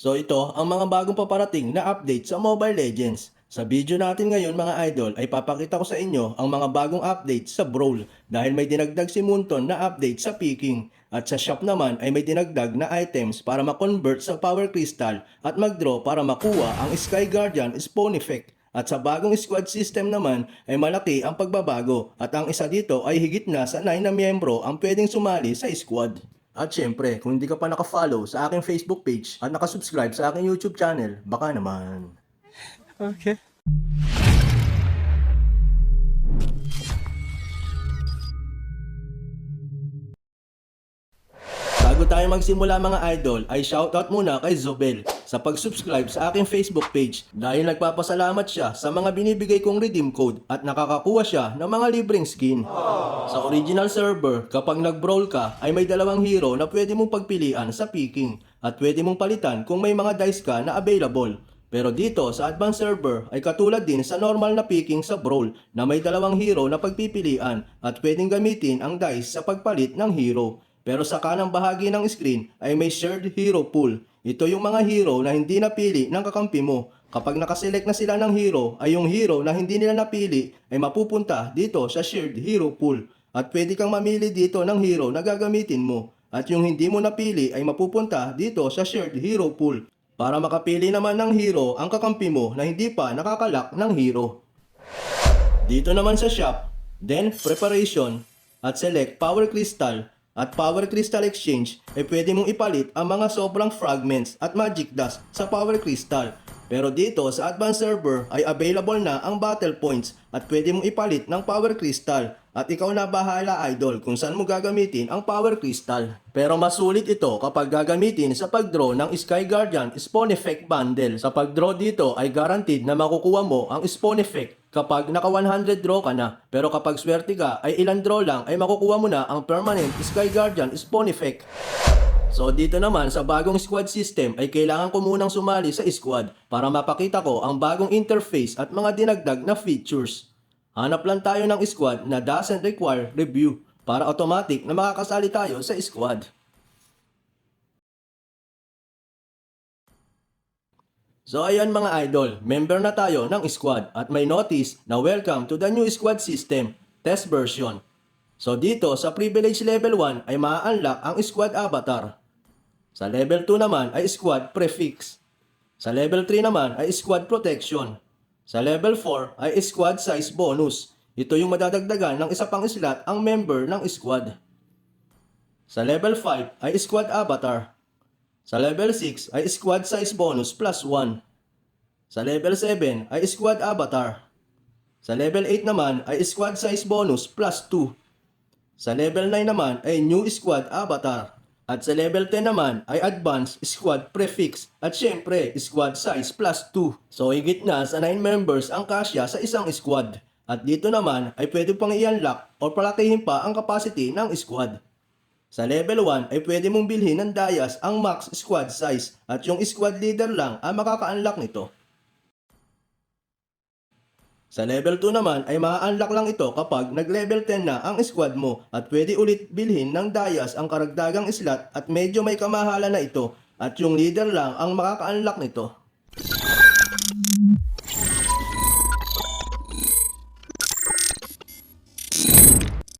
So ito ang mga bagong paparating na update sa Mobile Legends. Sa video natin ngayon mga idol ay papakita ko sa inyo ang mga bagong update sa Brawl dahil may dinagdag si Munton na update sa Picking at sa shop naman ay may dinagdag na items para ma-convert sa Power Crystal at mag-draw para makuha ang Sky Guardian Spawn Effect. At sa bagong squad system naman ay malaki ang pagbabago at ang isa dito ay higit na sa 9 na miyembro ang pwedeng sumali sa squad. At syempre, kung hindi ka pa nakafollow sa aking Facebook page at nakasubscribe sa aking YouTube channel, baka naman. Okay. Tayo magsimula mga idol, ay shoutout muna kay Zobel sa pag-subscribe sa aking Facebook page dahil nagpapasalamat siya sa mga binibigay kong redeem code at nakakakuha siya ng mga libreng skin. Sa original server, kapag nag-brawl ka, ay may dalawang hero na pwede mong pagpilian sa picking at pwede mong palitan kung may mga dice ka na available. Pero dito sa advanced server ay katulad din sa normal na picking sa brawl na may dalawang hero na pagpipilian at pwedeng gamitin ang dice sa pagpalit ng hero. Pero sa kanang bahagi ng screen ay may shared hero pool. Ito yung mga hero na hindi napili ng kakampi mo. Kapag nakaselect na sila ng hero, ay yung hero na hindi nila napili ay mapupunta dito sa shared hero pool. At pwede kang mamili dito ng hero na gagamitin mo. At yung hindi mo napili ay mapupunta dito sa shared hero pool. Para makapili naman ng hero ang kakampi mo na hindi pa nakakalak ng hero. Dito naman sa shop, then preparation at select power crystal at power crystal exchange ay pwede mong ipalit ang mga sobrang fragments at magic dust sa power crystal. Pero dito sa advanced server ay available na ang battle points at pwede mong ipalit ng power crystal at ikaw na bahala idol kung saan mo gagamitin ang power crystal. Pero mas sulit ito kapag gagamitin sa pagdraw ng Sky Guardian Spawn Effect Bundle. Sa pagdraw dito ay guaranteed na makukuha mo ang Spawn Effect kapag naka 100 draw ka na. Pero kapag swerte ka ay ilang draw lang ay makukuha mo na ang permanent Sky Guardian Spawn Effect. So dito naman sa bagong squad system ay kailangan ko munang sumali sa squad para mapakita ko ang bagong interface at mga dinagdag na features. Hanap lang tayo ng squad na doesn't require review para automatic na makakasali tayo sa squad. So ayan mga idol, member na tayo ng squad at may notice na welcome to the new squad system, test version. So dito sa privilege level 1 ay ma-unlock ang squad avatar. Sa level 2 naman ay squad prefix. Sa level 3 naman ay squad protection. Sa level 4 ay squad size bonus. Ito yung madadagdagan ng isa pang slot ang member ng squad. Sa level 5 ay squad avatar. Sa level 6 ay squad size bonus plus 1. Sa level 7 ay squad avatar. Sa level 8 naman ay squad size bonus plus 2. Sa level 9 naman ay new squad avatar. At sa level 10 naman ay advanced squad prefix at syempre squad size plus 2. So higit na sa 9 members ang kasya sa isang squad. At dito naman ay pwede pang i-unlock o palakihin pa ang capacity ng squad. Sa level 1 ay pwede mong bilhin ng Dayas ang max squad size at yung squad leader lang ang makaka-unlock nito. Sa level 2 naman ay maa-unlock lang ito kapag nag-level 10 na ang squad mo at pwede ulit bilhin ng Dias ang karagdagang slot at medyo may kamahala na ito at yung leader lang ang makaka-unlock nito.